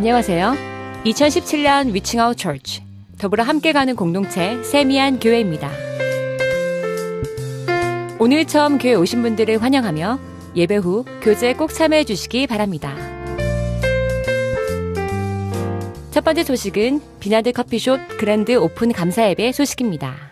안녕하세요. 2017년 위칭아웃 처치 더불어 함께 가는 공동체 세미안 교회입니다. 오늘 처음 교회 오신 분들을 환영하며 예배 후 교제 꼭 참여해 주시기 바랍니다. 첫 번째 소식은 비나드 커피숍 그랜드 오픈 감사 예배 소식입니다.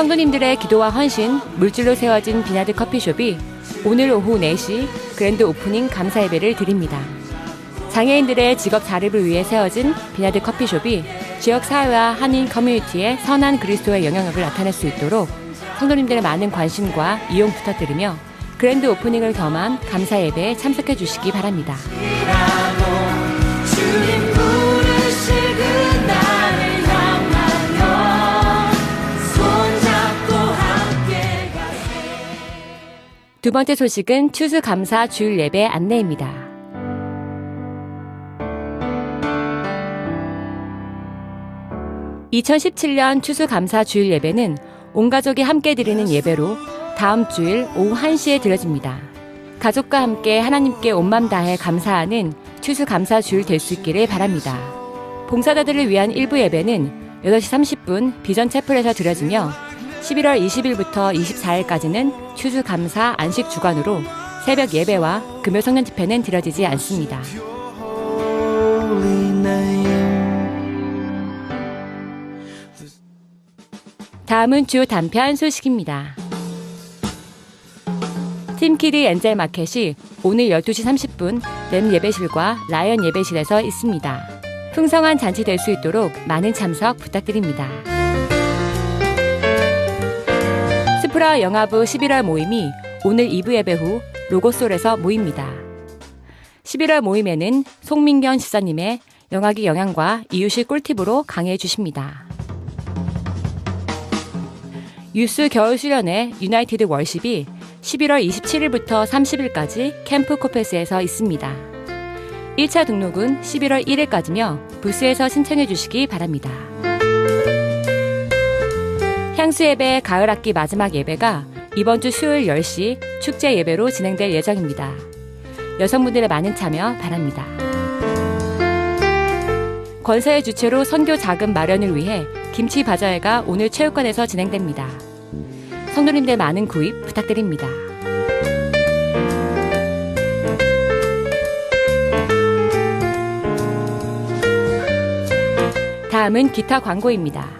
성도님들의 기도와 헌신, 물질로 세워진 비나드 커피숍이 오늘 오후 4시 그랜드 오프닝 감사 예배를 드립니다. 장애인들의 직업 자립을 위해 세워진 비나드 커피숍이 지역 사회와 한인 커뮤니티에 선한 그리스도의 영향력을 나타낼 수 있도록 성도님들의 많은 관심과 이용 부탁드리며 그랜드 오프닝을 겸한 감사 예배에 참석해 주시기 바랍니다. 두 번째 소식은 추수 감사 주일 예배 안내입니다. (2017년) 추수감사 주일 예배는 온 가족이 함께 드리는 예배로 다음 주일 오후 1시에 드려집니다. 가족과 함께 하나님께 온 맘 다해 감사하는 추수감사 주일 될 수 있기를 바랍니다. 봉사자들을 위한 일부 예배는 8시 30분 비전 채플에서 드려지며 11월 20일부터 24일까지는 추수감사 안식 주간으로 새벽 예배와 금요 성년 집회는 드려지지 않습니다. 다음은 주 단편 소식입니다. 팀키리 엔젤 마켓이 오늘 12시 30분 램 예배실과 라이언 예배실에서 있습니다. 풍성한 잔치 될 수 있도록 많은 참석 부탁드립니다. 스프라 영화부 11월 모임이 오늘 2부 예배 후 로고솔에서 모입니다. 11월 모임에는 송민견 집사님의 영화기 영향과 이유식 꿀팁으로 강해해 주십니다. 유스 겨울 수련회 유나이티드 월십이 11월 27일부터 30일까지 캠프 코페스에서 있습니다. 1차 등록은 11월 1일까지며 부스에서 신청해 주시기 바랍니다. 향수 예배 가을 학기 마지막 예배가 이번 주 수요일 10시 축제 예배로 진행될 예정입니다. 여성분들의 많은 참여 바랍니다. 권사의 주최로 선교 자금 마련을 위해 김치 바자회가 오늘 체육관에서 진행됩니다. 성도님들 많은 구입 부탁드립니다. 다음은 기타 광고입니다.